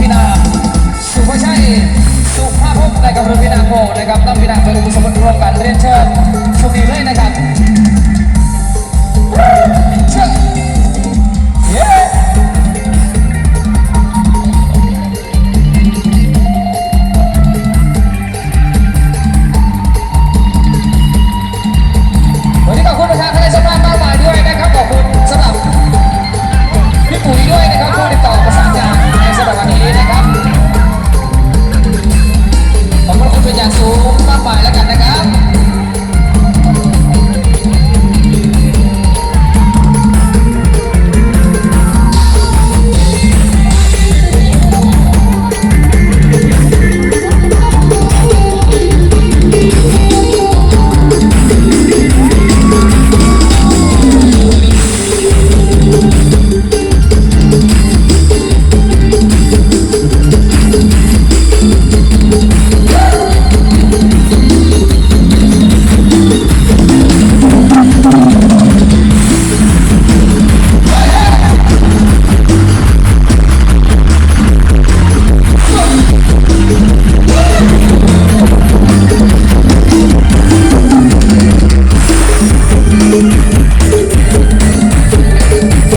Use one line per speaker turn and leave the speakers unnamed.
พินาสุภชัย สุภาพบพนะครับหรือพินาโกนะครับต้องพินาเป็นผู้สมบูรณ์ร่วมกัน